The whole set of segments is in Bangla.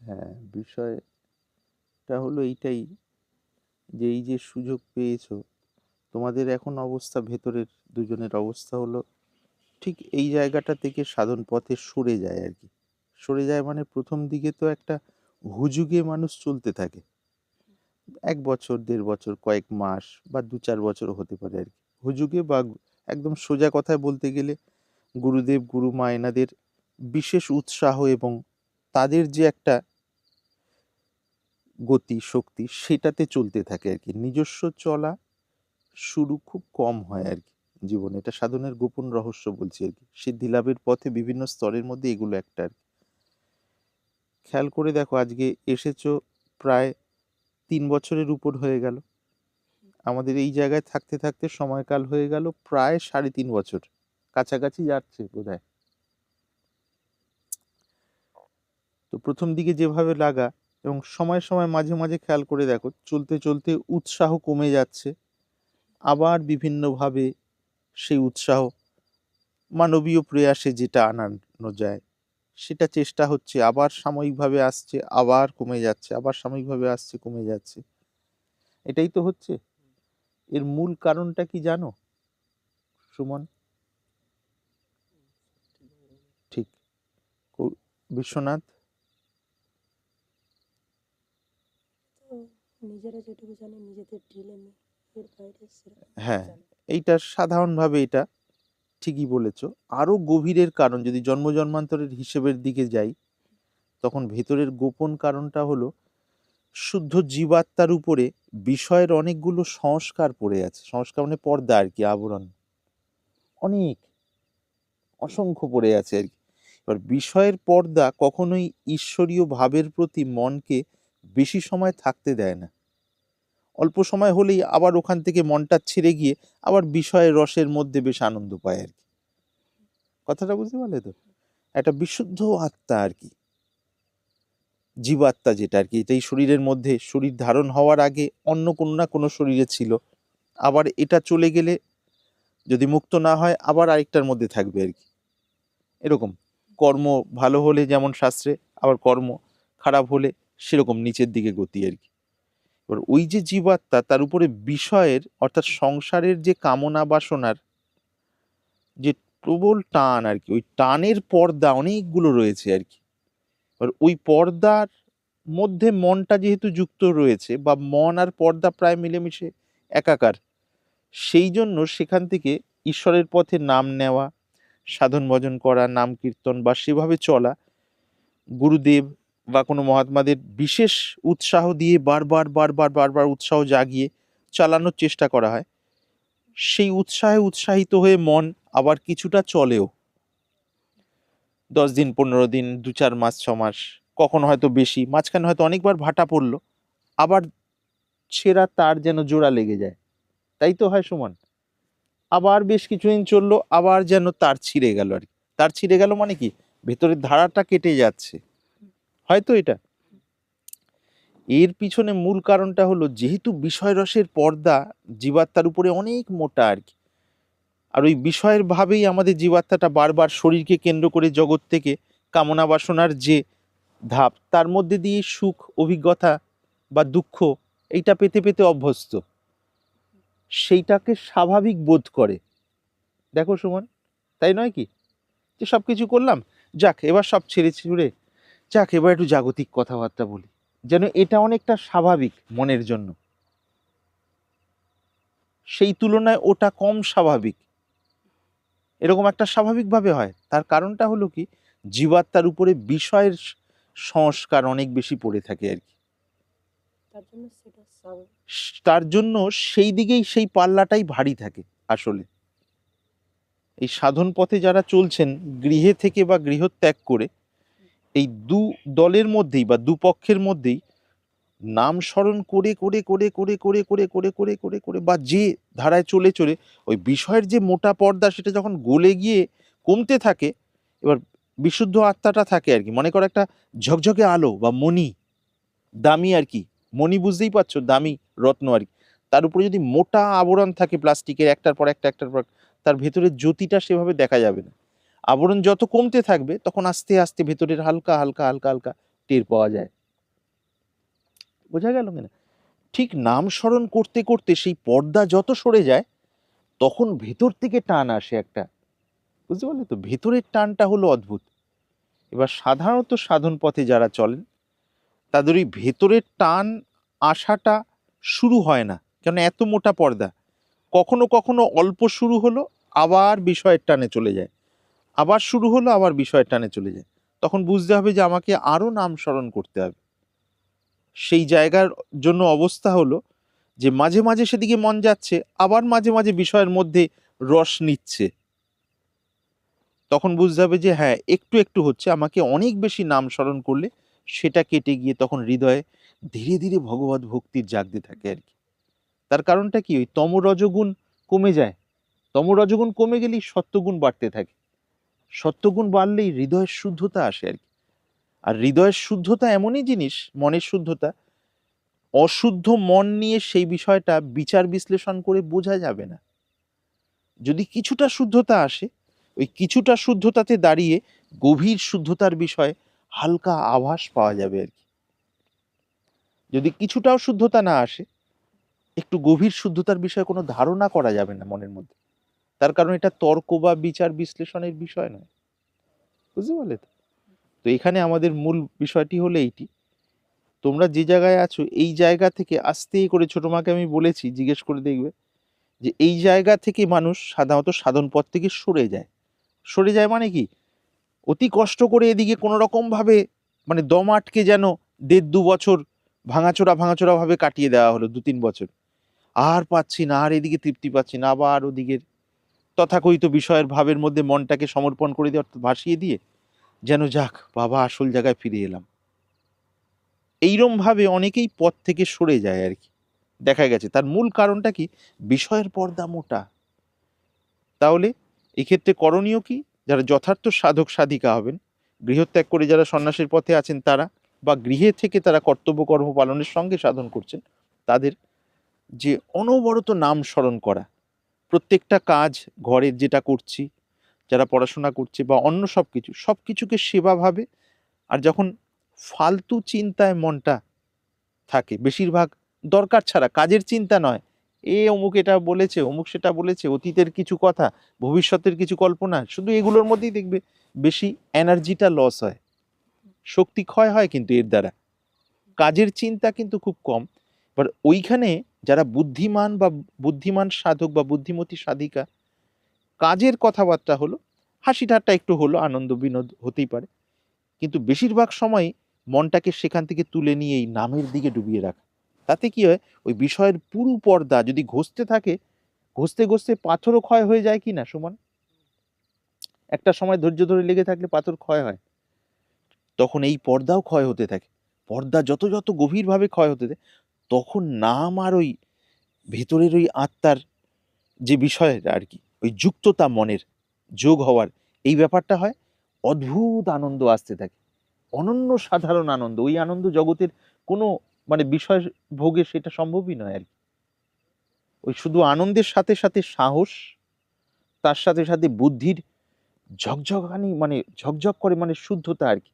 হ্যাঁ বিষয়টা হলো এইটাই যে এই যে সুযোগ পেয়েছ, তোমাদের এখন অবস্থা, ভেতরের দুজনের অবস্থা হলো ঠিক এই জায়গাটা থেকে সাধন পথে সরে যায় আর কি। সরে যায় মানে প্রথম দিকে তো একটা হুজুগে মানুষ চলতে থাকে। এক বছর, দেড় বছর, কয়েক মাস বা দু চার বছর হতে পারে আর কি। হুজুগে বা একদম সোজা কথায় বলতে গেলে গুরুদেব গুরুমা এনাদের বিশেষ উৎসাহ এবং তাদের যে একটা গতি, শক্তি সেটাতে চলতে থাকে আর কি। নিজস্ব চলা শুরু খুব কম হয় আর কি জীবনে। এটা সাধনের গোপন রহস্য বলছি আর কি। সিদ্ধি লাভের পথে বিভিন্ন স্তরের মধ্যে এগুলো একটা আর কি। খেয়াল করে দেখো, আজকে এসেছ প্রায় তিন বছরের উপর হয়ে গেল। আমাদের এই জায়গায় থাকতে থাকতে সময়কাল হয়ে গেল প্রায় সাড়ে তিন বছর। কাছাকাছি যাচ্ছে বোধহয়। তো প্রথম দিকে যেভাবে লাগা এবং সময় সময় মাঝে মাঝে খেয়াল করে দেখো, চলতে চলতে উৎসাহ কমে যাচ্ছে। আবার বিভিন্নভাবে সেই উৎসাহ মানবীয় প্রয়াসে যেটা আনানো যায়, সেটা চেষ্টা হচ্ছে, আবার সাময়িকভাবে আসছে, আবার কমে যাচ্ছে, আবার সাময়িকভাবে আসছে, কমে যাচ্ছে। এটাই তো হচ্ছে। এর মূল কারণটা কি জানো, সুমন? ঠিক। বিশ্বনাথ তো নিজেরা যেটুকু জানে নিজেদের নি এর বাইরে হ্যাঁ। এইটা সাধারণভাবে এটা ঠিকই বলেছ। আরও গভীরের কারণ যদি জন্ম জন্মান্তরের হিসেবের দিকে যাই তখন ভেতরের গোপন কারণটা হলো শুদ্ধ জীবাত্মার উপরে বিষয়ের অনেকগুলো সংস্কার পড়ে আছে। সংস্কার মানে পর্দা আর কি আবরণ। অনেক অসংখ্য পড়ে আছে আর কি। এবার বিষয়ের পর্দা কখনোই ঈশ্বরীয় ভাবের প্রতি মনকে বেশি সময় থাকতে দেয় না। অল্প সময় হলেই আবার ওখান থেকে মনটা ছেড়ে গিয়ে আবার বিষয়ের রসের মধ্যে বেশ আনন্দ পায় আর কি। কথাটা বুঝতে পারলে তো? একটা বিশুদ্ধ আত্মা আর কি। জীবাত্মা যেটা আর কি এটা এই শরীরের মধ্যে শরীর ধারণ হওয়ার আগে অন্য কোনো না কোনো শরীরে ছিল। আবার এটা চলে গেলে যদি মুক্ত না হয় আবার আরেকটার মধ্যে থাকবে আর কি। এরকম। কর্ম ভালো হলে যেমন শাস্ত্রে, আবার কর্ম খারাপ হলে সেরকম নিচের দিকে গতি আর কি। এবার ওই যে জীবাত্মা, তার উপরে বিষয়ের, অর্থাৎ সংসারের যে কামনা বাসনার যে প্রবল টান আর কি, ওই টানের পর্দা অনেকগুলো রয়েছে আর কি। এবার ওই পর্দার মধ্যে মনটা যেহেতু যুক্ত রয়েছে বা মন আর পর্দা প্রায় মিলেমিশে একাকার, সেই জন্য সেখান থেকে ঈশ্বরের পথে নাম নেওয়া, সাধন ভজন করা, নাম কীর্তন বা সেভাবে চলা, গুরুদেব বা কোনো মহাত্মাদের বিশেষ উৎসাহ দিয়ে বারবার বারবার বারবার উৎসাহ জাগিয়ে চালানোর চেষ্টা করা হয়। সেই উৎসাহে উৎসাহিত হয়ে মন আবার কিছুটা চলেও। দশ দিন, পনেরো দিন, দু চার মাস, ছ মাস, কখনো হয়তো বেশি, মাঝখানে হয়তো অনেকবার ভাটা পড়ল, আবার ছেঁড়া তার যেন জোড়া লেগে যায়। তাই তো হয় সমান। আবার বেশ কিছুদিন চলল, আবার যেন তার ছিঁড়ে গেল আর কি। তার ছিঁড়ে গেল মানে কি? ভেতরের ধারাটা কেটে যাচ্ছে। হয়তো এটা। এর পিছনে মূল কারণটা হলো, যেহেতু বিষয় রসের পর্দা জীবাত্মার উপরে অনেক মোটা আর কি। আর ওই বিষয়ের ভাবেই আমাদের জীবাত্মাটা বারবার শরীরকে কেন্দ্র করে জগৎ থেকে কামনা বাসনার যে ধাপ, তার মধ্যে দিয়ে সুখ, অভিজ্ঞতা বা দুঃখ এইটা পেতে পেতে অভ্যস্ত। সেইটাকে স্বাভাবিক বোধ করে। দেখো সুমন, তাই নয় কি? যে সব কিছু করলাম, যাক, এবার সব ছেড়ে ছুড়ে যাক এবার একটু জাগতিক কথাবার্তা বলি। যেন এটা অনেকটা স্বাভাবিক মনের জন্য। সেই তুলনায় ওটা কম স্বাভাবিক। এরকম একটা স্বাভাবিকভাবে হয়। তার কারণটা হলো কি? জীবাত্মার উপরে বিষয়ের সংস্কার অনেক বেশি পড়ে থাকে আর কি। তার জন্য সেই দিকেই সেই পাল্লাটাই ভারী থাকে আসলে। এই সাধন পথে যারা চলছেন গৃহে থেকে বা গৃহত্যাগ করে এই দু দলের মধ্যেই বা দুপক্ষের মধ্যেই নাম স্মরণ করে করে করে করে করে করে করে করে করে করে বা যে ধারায় চলে চলে ওই বিষয়ের যে মোটা পর্দা সেটা যখন গলে গিয়ে কমতে থাকে, এবার বিশুদ্ধ আত্মাটা থাকে আর কি। মনে করো একটা ঝকঝকে আলো বা মণি, দামি আর কি। মণি বুঝতেই পারছ, দামি রত্ন আর কি। তার উপরে যদি মোটা আবরণ থাকে প্লাস্টিকের, একটার পর একটা, একটার পর তার ভেতরের জ্যোতিটা সেভাবে দেখা যাবে না। আবরণ যত কমতে থাকবে, তখন আস্তে আস্তে ভেতরের হালকা হালকা হালকা হালকা টের পাওয়া যায়। বোঝা গেল কিনা? ঠিক নাম স্মরণ করতে করতে সেই পর্দা যত সরে যায়, তখন ভেতর থেকে টান আসে একটা। বুঝতে পারলে তো? ভেতরের টানটা হলো অদ্ভুত। এবার সাধারণত সাধন পথে যারা চলেন, তাদের ওই ভেতরের টান আসাটা শুরু হয় না। কেন এত মোটা পর্দা। কখনো কখনো অল্প শুরু হলো, আবার বিষয়ের টানে চলে যায়। আবার শুরু হলো আবার বিষয়ের টানে চলে যায়। তখন বুঝতে হবে যে আমাকে আরও নাম স্মরণ করতে হবে। সেই জায়গার জন্য অবস্থা হলো যে মাঝে মাঝে সেদিকে মন যাচ্ছে, আবার মাঝে মাঝে বিষয়ের মধ্যে রস নিচ্ছে। তখন বুঝতে হবে যে হ্যাঁ একটু একটু হচ্ছে আমাকে অনেক বেশি নাম স্মরণ করলে সেটা কেটে গিয়ে তখন হৃদয়ে ধীরে ধীরে ভগবত ভক্তির জাগতে থাকে আর কি। তার কারণটা কি? ওই তম রজগুণ কমে যায়। তম রজগুণ কমে গেলেই সত্যগুণ বাড়তে থাকে। সত্যগুণ বাড়লেই হৃদয়ের শুদ্ধতা আসে আর কি। আর হৃদয়ের শুদ্ধতা এমনই জিনিস, মনের শুদ্ধতা, অশুদ্ধ মন নিয়ে সেই বিষয়টা বিচার বিশ্লেষণ করে বোঝা যাবে না। যদি কিছুটা শুদ্ধতা আসে, ওই কিছুটা শুদ্ধতাতে দাঁড়িয়ে গভীর শুদ্ধতার বিষয়ে হালকা আভাস পাওয়া যাবে আর কি। যদি কিছুটাও শুদ্ধতা না আসে, একটু গভীর শুদ্ধতার বিষয়ে কোনো ধারণা করা যাবে না মনের মধ্যে। তার কারণ এটা তর্ক বা বিচার বিশ্লেষণের বিষয় নয়। বুঝতে পারলে তো? তো এখানে আমাদের মূল বিষয়টি হলো এইটি। তোমরা যে জায়গায় আছো, এই জায়গা থেকে আস্তে করে ছোট মাকে আমি বলেছি, জিজ্ঞেস করে দেখবে যে এই জায়গা থেকে মানুষ সাধারণত সাধন পথ থেকে সরে যায়। সরে যায় মানে কি? অতি কষ্ট করে এদিকে কোনো রকম ভাবে মানে দম আটকে যেন দেড় দু বছর ভাঙাচোরা ভাঙাচোরা ভাবে কাটিয়ে দেওয়া হলো, দু তিন বছর। আর পাচ্ছি না, আর এদিকে তৃপ্তি পাচ্ছি না, আবার ওদিকের তথাকথিত বিষয়ের ভাবের মধ্যে মনটাকে সমর্পণ করে দিয়ে অর্থাৎ ভাসিয়ে দিয়ে যেন যাক, বাবা আসল জায়গায় ফিরে এলাম। এইরমভাবে অনেকেই পথ থেকে সরে যায় আর কি। দেখা গেছে, তার মূল কারণটা কি? বিষয়ের পর্দা মোটা। তাহলে এক্ষেত্রে করণীয় কি? যারা যথার্থ সাধক সাধিকা হবেন, গৃহত্যাগ করে যারা সন্ন্যাসের পথে আছেন তারা বা গৃহে থেকে তারা কর্তব্য কর্ম পালনের সঙ্গে সাধন করছেন, তাদের যে অনবরত নাম স্মরণ করা প্রত্যেকটা কাজ ঘরের যেটা করছি, যারা পড়াশোনা করছে বা অন্য সব কিছু, সব কিছুকে সেবা ভাবে। আর যখন ফালতু চিন্তায় মনটা থাকে, বেশিরভাগ দরকার ছাড়া, কাজের চিন্তা নয়, এ অমুক এটা বলেছে, অমুক সেটা বলেছে, অতীতের কিছু কথা, ভবিষ্যতের কিছু কল্পনা, শুধু এগুলোর মধ্যেই দেখবে, বেশি এনার্জিটা লস হয়। শক্তি ক্ষয় হয় কিন্তু এর দ্বারা। কাজের চিন্তা কিন্তু খুব কম। এবার ওইখানে যারা বুদ্ধিমান বা বুদ্ধিমান সাধক বা বুদ্ধিমতী সাধিকা, কাজের কথাবার্তা হলো, হাসি ঠাট্টা একটু হলো, আনন্দ বিনোদ হতেই পারে। কিন্তু বেশিরভাগ সময় মনটাকে সেখান থেকে তুলে নিয়ে এই নামের দিকে ডুবিয়ে রাখা। তাতে কি হয়, ওই বিষয়ের পুরু পর্দা যদি ঘষতে থাকে, ঘষতে ঘষতে পাথরও ক্ষয় হয়ে যায় কি না সমান? একটা সময় ধৈর্য ধরে লেগে থাকলে পাথর ক্ষয় হয়। তখন এই পর্দাও ক্ষয় হতে থাকে। পর্দা যত যত গভীরভাবে ক্ষয় হতে থাকে তখন নাম আর ওই ভেতরের ওই আত্মার যে বিষয়টা আর কি, ওই যুক্ততা মনের যোগ হওয়ার, এই ব্যাপারটা হয়, অদ্ভুত আনন্দ আসতে থাকে। অনন্য সাধারণ আনন্দ। ওই আনন্দ জগতের কোনো মানে বিষয় ভোগে সেটা সম্ভবই নয় আর কি। ওই শুধু আনন্দের সাথে সাথে সাহস, তার সাথে সাথে বুদ্ধির ঝকঝকানি মানে ঝকঝক করে মানে শুদ্ধতা আর কি।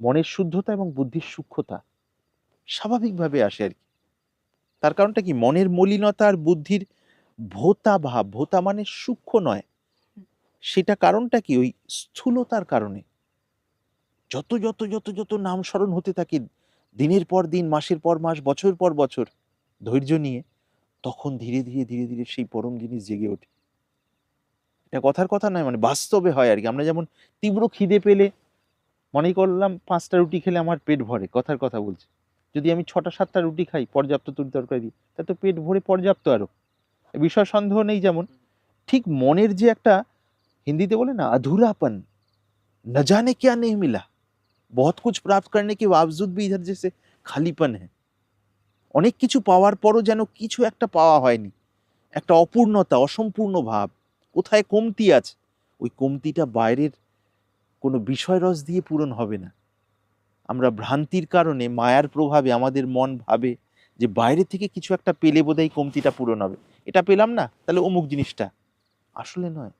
মনের শুদ্ধতা এবং বুদ্ধির সূক্ষ্মতা স্বাভাবিকভাবে আসে আর কি। তার কারণটা কি? মনের মলিনতা আর বুদ্ধির ভোতা ভাব ভোতা মানে সূক্ষ্ম নয়। সেটা কারণটা কি? ওই স্থূলতার কারণে। যত যত যত যত নাম স্মরণ হতে থাকে দিনের পর দিন মাসের পর মাস বছর পর বছর ধৈর্য নিয়ে তখন ধীরে ধীরে ধীরে ধীরে সেই পরম জিনিস জেগে ওঠে। এটা কথার কথা নয় মানে বাস্তবে হয় আর কি। আমরা যেমন তীব্র খিদে পেলে মনে করলাম পাঁচটা রুটি খেলে আমার পেট ভরে কথার কথা বলছি। যদি আমি ছটা সাতটা রুটি খাই পর্যাপ্ত তরি তরকারি দিই তা তো পেট ভরে পর্যাপ্ত আরও বিষয় সন্দেহ নেই যেমন ঠিক মনের যে একটা হিন্দিতে বলে না अधूरापन न जाने क्या नहीं मिला बहुत कुछ प्राप्त करने के बावजूद भी इधर जैसे খালিপন হ্যাঁ অনেক কিছু পাওয়ার পরও যেন কিছু একটা পাওয়া হয়নি একটা অপূর্ণতা অসম্পূর্ণ ভাব কোথায় কমতি আছে ওই কমতিটা বাইরের কোনো বিষয় রস দিয়ে পূরণ হবে না আমরা ভ্রান্তির কারণে, মায়ার প্রভাবে আমাদের মন ভাবে যে বাইরে থেকে কিছু একটা পেলে বোধহয় কমতিটা পূরণ হবে। এটা পেলাম না, তাহলে অমুক জিনিসটা। আসলে নয়।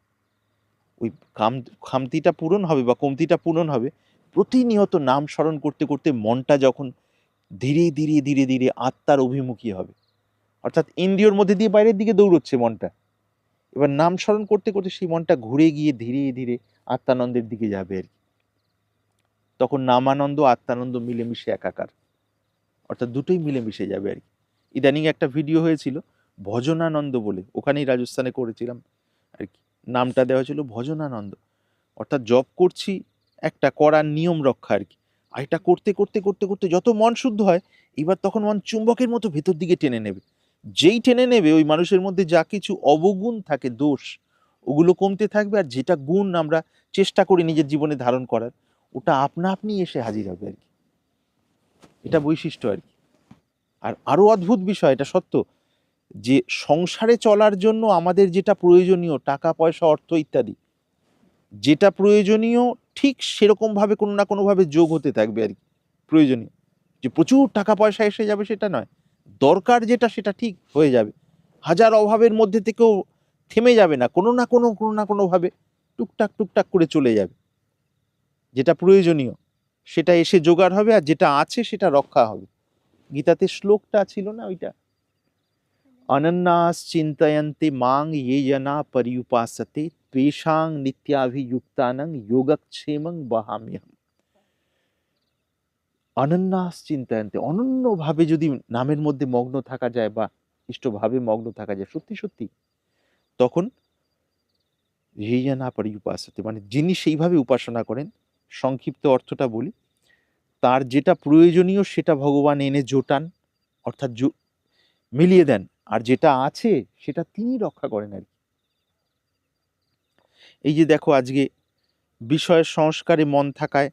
ওই কাম, খামতিটা পূরণ হবে বা কমতিটা পূরণ হবে, প্রতিনিয়ত নাম স্মরণ করতে করতে মনটা যখন ধীরে ধীরে ধীরে ধীরে আত্মার অভিমুখী হবে। অর্থাৎ ইন্দ্রিয়র মধ্যে দিয়ে বাইরের দিকে দৌড়চ্ছে মনটা। এবার নাম স্মরণ করতে করতে সেই মনটা ঘুরে গিয়ে ধীরে ধীরে আত্মানন্দের দিকে যাবে আর কি। তখন নামানন্দ, আত্মানন্দ মিলেমিশে একাকার। অর্থাৎ দুটোই মিলেমিশে যাবে আর কি। ইদানিং একটা ভিডিও হয়েছিল, ভজনানন্দ বলে। ওখানেই রাজস্থানে করেছিলাম আর কি। নামটা দেওয়া ছিল ভজনানন্দ। অর্থাৎ জব করছি, একটা করার নিয়ম রক্ষা আর কি। আর এটা করতে করতে করতে করতে যত মন শুদ্ধ হয়, এবার তখন মন চুম্বকের মতো ভেতর দিকে টেনে নেবে। যেই টেনে নেবে, ওই মানুষের মধ্যে যা কিছু অবগুণ থাকে, দোষ, ওগুলো কমতে থাকবে। আর যেটা গুণ আমরা চেষ্টা করি নিজের জীবনে ধারণ করার ওটা আপনা আপনি এসে হাজির হবে আর কি। এটা বৈশিষ্ট্য আর কি। আর আরও অদ্ভুত বিষয়, এটা সত্য, যে সংসারে চলার জন্য আমাদের যেটা প্রয়োজনীয়, টাকা, পয়সা, অর্থ ইত্যাদি, যেটা প্রয়োজনীয় ঠিক সেরকমভাবে কোনো না কোনোভাবে যোগ হতে থাকবে আর কি, প্রয়োজনীয়। যে প্রচুর টাকা, পয়সা এসে যাবে সেটা নয়, দরকার যেটা সেটা ঠিক হয়ে যাবে। হাজার অভাবের মধ্যে থেকেও থেমে যাবে না, কোনো না কোনো কোনো না কোনোভাবে টুকটাক টুকটাক করে চলে যাবে। যেটা প্রয়োজনীয়, সেটা এসে জোগাড় হবে আর যেটা আছে সেটা রক্ষা হবে। গীতাতে শ্লোকটা ছিল না ওইটা? অনন্যাস চিন্তায়ন্তে মাং ইয়ে জানা পরিউপাসতে পেশাং নিত্যাভিযুক্তানং যোগক্ষেমং বহাম্যহম। অনন্যাস চিন্তায়ন্তে, অনন্যভাবে যদি নামের মধ্যে মগ্ন থাকা যায় বা ইষ্টভাবে মগ্ন থাকা যায়, সত্যি সত্যি, তখন ইয়ে জানা পরিউপাসতে মানে যিনি সেইভাবে উপাসনা করেন সংক্ষিপ্ত অর্থটা বলি। তার যেটা প্রয়োজনীয় সেটা ভগবান এনে জোটান, অর্থাৎ মিলিয়ে দেন। আর যেটা আছে সেটা তিনি রক্ষা করেন আর কি। এই যে দেখো আজকে বিষয়ের সংস্কারে মন থাকায়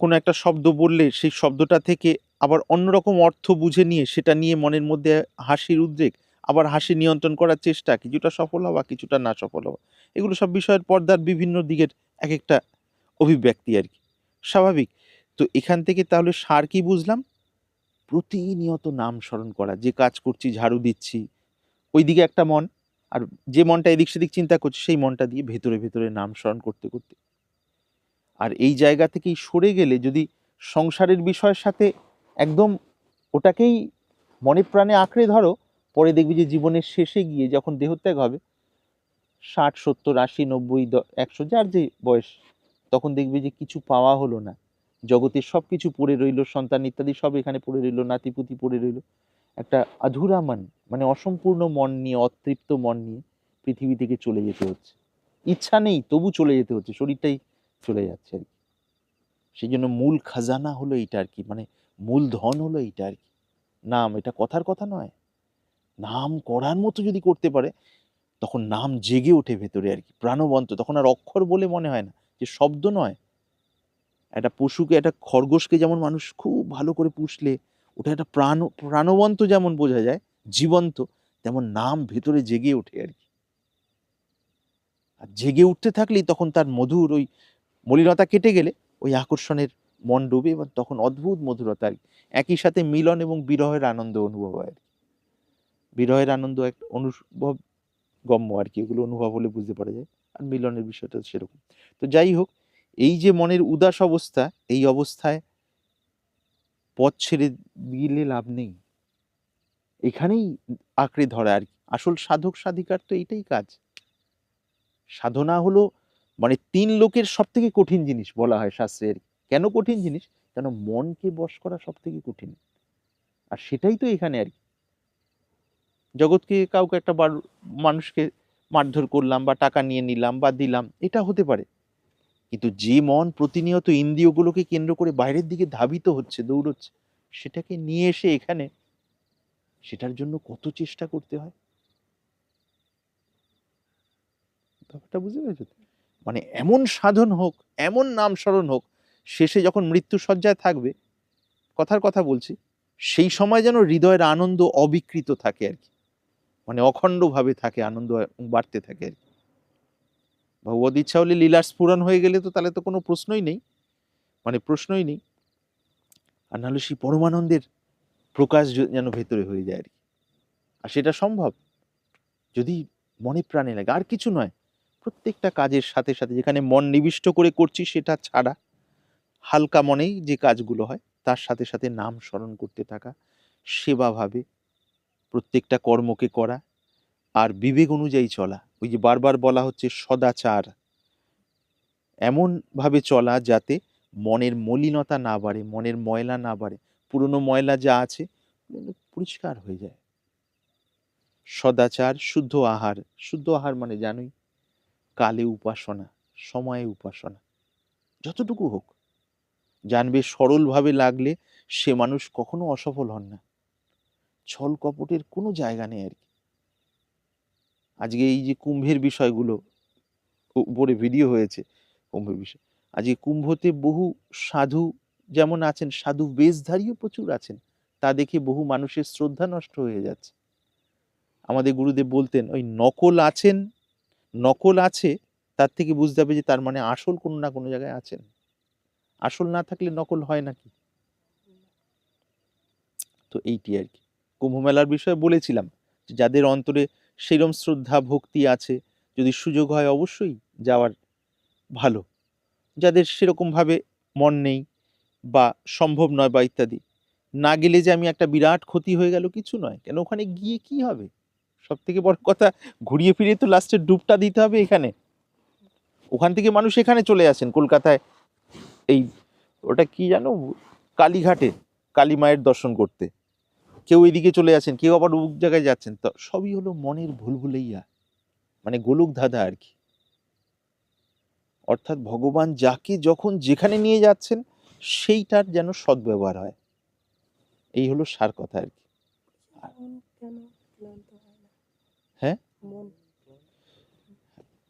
কোনো একটা শব্দ বললে সেই শব্দটা থেকে আবার অন্যরকম অর্থ বুঝে নিয়ে সেটা নিয়ে মনের মধ্যে হাসির উদ্রেক আবার হাসি নিয়ন্ত্রণ করার চেষ্টা, কিছুটা সফল হওয়া, কিছুটা না সফল হওয়া, এগুলো সব বিষয়ের পর্দার বিভিন্ন দিকের এক একটা অভিব্যক্তি আর কি। স্বাভাবিক। তো এখান থেকে তাহলে সার কি বুঝলাম? প্রতিনিয়ত নাম স্মরণ করা, যে কাজ করছি, ঝাড়ু দিচ্ছি, ওইদিকে একটা মন, আর যে মনটা এদিক সেদিক চিন্তা করছে, সেই মনটা দিয়ে ভেতরে ভেতরে নাম স্মরণ করতে করতে। আর এই জায়গা থেকেই সরে গেলে যদি সংসারের বিষয়ের সাথে একদম ওটাকেই মনে প্রাণে আঁকড়ে ধরো পরে দেখবি যে জীবনের শেষে গিয়ে যখন দেহত্যাগ হবে, ষাট, সত্তর, আশি, নব্বই একশো, যার যে বয়স, তখন দেখবি যে কিছু পাওয়া হলো না। জগতের সব কিছু পড়ে রইল, সন্তান ইত্যাদি সব এখানে পড়ে রইল, নাতিপুতি পড়ে রইল। একটা আধুরা মন মানে অসম্পূর্ণ মন নিয়ে, অতৃপ্ত মন নিয়ে পৃথিবী থেকে চলে যেতে হচ্ছে। ইচ্ছা নেই, তবু চলে যেতে হচ্ছে, শরীরটাই চলে যাচ্ছে আর কি। সেই জন্য মূল খাজানা হলো এইটা আর কি মানে মূল ধন হলো এইটা আর কি। নাম, এটা কথার কথা নয়। নাম করার মতো যদি করতে পারে, তখন নাম জেগে ওঠে ভেতরে আর কি, প্রাণবন্ত তখন আর অক্ষর বলে মনে হয় না, যে শব্দ নয় একটা পশুকে, একটা খরগোশকে যেমন মানুষ খুব ভালো করে পুষলে, ওটা একটা প্রাণ, প্রাণবন্ত যেমন বোঝা যায়, জীবন্ত, তেমন নাম ভেতরে জেগে ওঠে আর কি আর জেগে উঠতে থাকলেই তখন তার মধুর ওই মলিনতা কেটে গেলে, ওই আকর্ষণের মন ডুবে এবং তখন অদ্ভুত মধুরতা আর কি। একই সাথে মিলন এবং বিরহের আনন্দ অনুভব হয় আর কি। বিরহের আনন্দ এক অনুভব গম্য আর কি, এগুলো অনুভব হলে বুঝতে পারা যায়। আর মিলনের বিষয়টা সেরকম। তো যাই হোক, এই যে মনের উদাস অবস্থা, এই অবস্থায় পথ ছেড়ে দিলে লাভ নেই। এখানেই আঁকড়ে ধরা আর কি। আসল সাধক, সাধিকার তো এইটাই কাজ। সাধনা হলো মানে তিন লোকের সব থেকে কঠিন জিনিস বলা হয় শাস্ত্রের কেন কঠিন জিনিস? কেন মনকে বশ করা সব থেকে কঠিন। আর সেটাই তো এখানে আর কি। জগৎকে কাউকে একটা বার- মানুষকে মারধর করলাম বা টাকা নিয়ে নিলাম বা দিলাম, এটা হতে পারে। কিন্তু যে মন প্রতিনিয়ত ইন্দ্রিয়গুলোকে কেন্দ্র করে বাইরের দিকে ধাবিত হচ্ছে, দৌড়চ্ছে, সেটাকে নিয়ে এসে এখানে সেটার জন্য কত চেষ্টা করতে হয়? ব্যাপারটা বুঝতে পেরেছ? মানে এমন সাধন হোক, এমন নাম স্মরণ হোক, শেষে যখন মৃত্যু সজ্জায় থাকবে, কথার কথা বলছি, সেই সময় যেন হৃদয়ের আনন্দ অবিকৃত থাকে আর কি। মানে অখণ্ডভাবে থাকে, আনন্দ বাড়তে থাকে আর কি। ভগবত ইচ্ছা হলে লীলার স্ফুরণ হয়ে গেলে তো তাহলে তো কোনো প্রশ্নই নেই মানে প্রশ্নই নেই। আর নাহলে সেই পরমানন্দের প্রকাশ যেন ভেতরে হয়ে যায় আর কি। আর সেটা সম্ভব যদি মনে প্রাণে লাগে। আর কিছু নয়, প্রত্যেকটা কাজের সাথে সাথে যেখানে মন নিবিষ্ট করে করছি সেটা ছাড়া হালকা মনেই যে কাজগুলো হয়, তার সাথে সাথে নাম স্মরণ করতে থাকা সেবাভাবে প্রত্যেকটা কর্মকে করা আর বিবেক অনুযায়ী চলা। ওই যে বারবার বলা হচ্ছে সদাচার। এমনভাবে চলা যাতে মনের মলিনতা না বাড়ে, মনের ময়লা না বাড়ে। পুরনো ময়লা যা আছে পরিষ্কার হয়ে যায়। সদাচার, শুদ্ধ আহার। শুদ্ধ আহার মানে জানোই, কালে উপাসনা, সময়ে উপাসনা। যতটুকু হোক। জানবে সরলভাবে লাগলে সে মানুষ কখনো অসফল হন না। ছল কপটের কোনো জায়গা নেই আর কি। আজকে এই যে কুম্ভের বিষয়গুলো উপরে ভিডিও হয়েছে, কুম্ভের বিষয়। আজকে কুম্ভতে বহু সাধু যেমন আছেন, সাধু বেশধারীও প্রচুর আছেন, তা দেখে বহু মানুষের শ্রদ্ধা নষ্ট হয়ে যাচ্ছে। আমাদের গুরুদেব বলতেন, ওই নকল আছেন, নকল আছে, তার থেকে বুঝতে হবে যে তার মানে আসল কোনো না কোনো জায়গায় আছেন। আসল না থাকলে নকল হয় নাকি? তো এইটি আর কি। কুম্ভ মেলার বিষয়ে বলেছিলাম যাদের অন্তরে সেরম শ্রদ্ধা, ভক্তি আছে, যদি সুযোগ হয় অবশ্যই যাওয়ার ভালো। যাদের সেরকমভাবে মন নেই বা সম্ভব নয় বা ইত্যাদি, না গেলে যে আমি একটা বিরাট ক্ষতি হয়ে গেল কিছু নয়। কেন ওখানে গিয়ে কি হবে? সব থেকে বড় কথা, ঘুরিয়ে ফিরিয়ে তো লাস্টে ডুবটা দিতে হবে এখানে। ওখান থেকে মানুষ এখানে চলে আসেন কলকাতায়। এই, ওটা কি জানো? কালীঘাটে, কালী মায়ের দর্শন করতে। কেউ এদিকে চলে আসেন কেউ আবার অমুক জায়গায় যাচ্ছেন তো সবই হলো মনের ভুল ভুলেইয়া মানে গোলক ধাঁধা আর কি। অর্থাৎ ভগবান যাকে যখন যেখানে নিয়ে যাচ্ছেন সেইটার যেন সদ্ব্যবহার হয়। এই হলো সার কথা আর কি। হয়?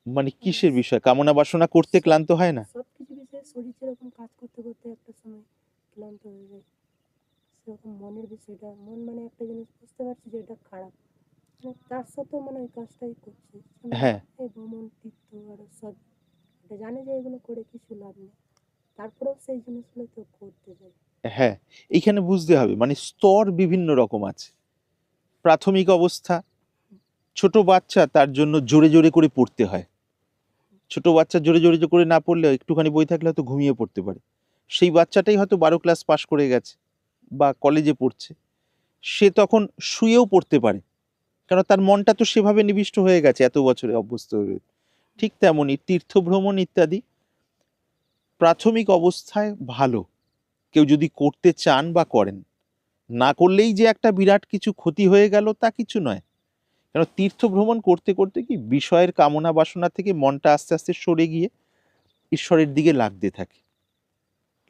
মন। কিসের বিষয়? কামনা বাসনা করতে ক্লান্ত হয় না? সব কিছু বিষয়ে শরীর কাজ করতে করতে একটা সময় ক্লান্ত হয়ে যায়। সেরকম মনের বিষয়টা মন মানে একটা জিনিস বুঝতে পারছি যে এটা খারাপ। মানে তার সাথেও মানে ওই কাজটাই করছে। হ্যাঁ। এই ভ্রমণ তীর্থ আর সব। এটা জানে যে এগুলো করে কিছু লাভ নেই। তারপরেও সেই জিনিসগুলো তো করতে যায় হ্যাঁ এইখানে বুঝতে হবে মানে স্তর বিভিন্ন রকম আছে। প্রাথমিক অবস্থা ছোট বাচ্চা তার জন্য জোরে জোরে করে পড়তে হয়। ছোট বাচ্চা জোরে জোরে করে না পড়লে একটুখানি বই থাকলে হয়তো ঘুমিয়ে পড়তে পারে। সেই বাচ্চাটাই হয়তো বারো ক্লাস পাশ করে গেছে। বা কলেজে পড়ছে, সে তখন শুয়েও পড়তে পারে। কারণ তার মনটা তো সেভাবে নিবিষ্ট হয়ে গেছে এত বছরে অভ্যস্ত হয়ে। ঠিক তেমনই তীর্থভ্রমণ ইত্যাদি প্রাথমিক অবস্থায় ভালো। কেউ যদি করতে চান বা করেন, না করলেই যে একটা বিরাট কিছু ক্ষতি হয়ে গেল তা কিছু নয়। কেন তীর্থভ্রমণ করতে করতে কি বিষয়ের কামনা বাসনা থেকে মনটা আস্তে আস্তে সরে গিয়ে ঈশ্বরের দিকে লাগতে থাকে।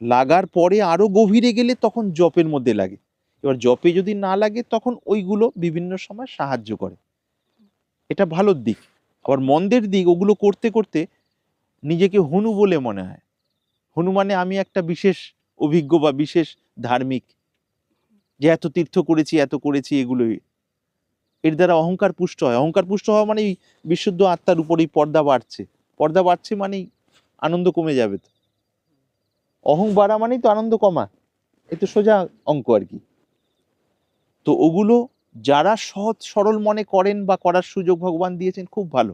লাগার পরে আরও গভীরে গেলে তখন জপের মধ্যে লাগে। এবার জপে যদি না লাগে, তখন ওইগুলো বিভিন্ন সময় সাহায্য করে। এটা ভালোর দিক। আবার মন্দের দিক, ওগুলো করতে করতে নিজেকে হনু বলে মনে হয়। হনু মানে আমি একটা বিশেষ অভিজ্ঞ বা বিশেষ ধার্মিক। যে এত তীর্থ করেছি, এত করেছি, এগুলোই। এর দ্বারা অহংকার পুষ্ট হয়। অহংকার পুষ্ট হওয়া মানে বিশুদ্ধ আত্মার উপরেই পর্দা বাড়ছে। পর্দা বাড়ছে মানেই আনন্দ কমে যাবে। তো অহং বাড়া মানেই তো আনন্দ কমা। এ তো সোজা অঙ্ক আর কি। তো ওগুলো যারা সহজ সরল মনে করেন বা করার সুযোগ ভগবান দিয়েছেন খুব ভালো।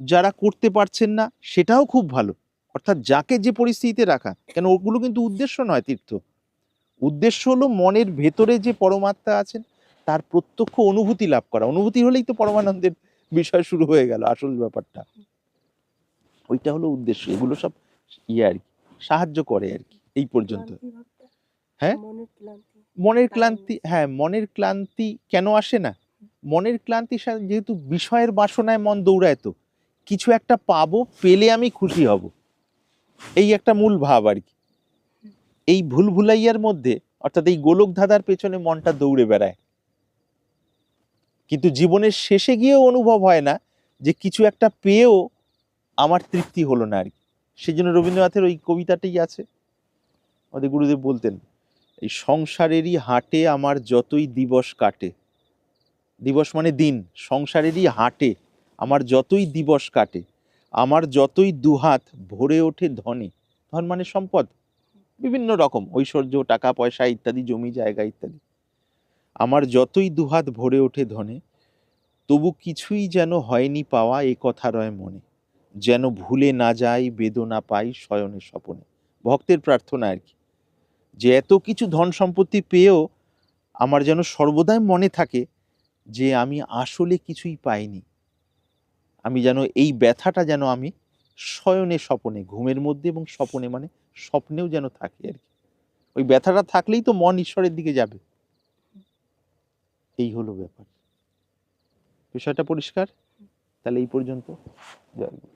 যারা করতে পারছেন না, সেটাও খুব ভালো। অর্থাৎ যাকে যে পরিস্থিতিতে রাখা, কেন ওগুলো কিন্তু উদ্দেশ্য নয় তীর্থ। উদ্দেশ্য হলো মনের ভেতরে যে পরমাত্মা আছেন, তার প্রত্যক্ষ অনুভূতি লাভ করা। অনুভূতি হলেই তো পরমানন্দের বিষয় শুরু হয়ে গেল আসল ব্যাপারটা। ওইটা হলো উদ্দেশ্য। এগুলো সব ইয়ে আর কি। সাহায্য করে আর কি এই পর্যন্ত। হ্যাঁ? মনের ক্লান্তি হ্যাঁ মনের ক্লান্তি কেন আসে না? মনের ক্লান্তি সা- যেহেতু বিষয়ের বাসনায় মন দৌড়ায় তো কিছু একটা পাবো পেলে আমি খুশি হব। এই একটা মূল ভাব আর কি। এই ভুল ভুলাইয়ার মধ্যে অর্থাৎ এই গোলক ধাঁধার পেছনে মনটা দৌড়ে বেড়ায়। কিন্তু জীবনের শেষে গিয়েও অনুভব হয় না যে কিছু একটা পেয়েও আমার তৃপ্তি হলো না আর কি। সেজন্য রবীন্দ্রনাথের ওই কবিতাটাই আছে। আমাদের গুরুদেব বলতেন, এই সংসারেরই হাটে আমার যতই দিবস কাটে। দিবস মানে দিন, সংসারেরই হাটে আমার যতই দিবস কাটে, আমার যতই দুহাত ভরে ওঠে ধনে। ধন মানে সম্পদ, বিভিন্ন রকম, ঐশ্বর্য, টাকা, পয়সা ইত্যাদি, জমি, জায়গা ইত্যাদি। আমার যতই দুহাত ভরে ওঠে ধনে, তবু কিছুই যেন হয়নি পাওয়া এ কথা রয় মনে। যেন ভুলে না যাই, বেদনা পাই শয়নের স্বপনে। ভক্তের প্রার্থনা আর কি। যে এত কিছু ধন সম্পত্তি পেয়েও আমার যেন সর্বদাই মনে থাকে যে আমি আসলে কিছুই পাইনি। আমি যেন এই ব্যথাটা যেন আমি শয়নে স্বপনে, ঘুমের মধ্যে এবং স্বপনে মানে স্বপ্নেও যেন থাকি আর কি। ওই ব্যথাটা থাকলেই তো মন ঈশ্বরের দিকে যাবে। এই হলো ব্যাপার। বিষয়টা পরিষ্কার? তাহলে এই পর্যন্ত। জয়।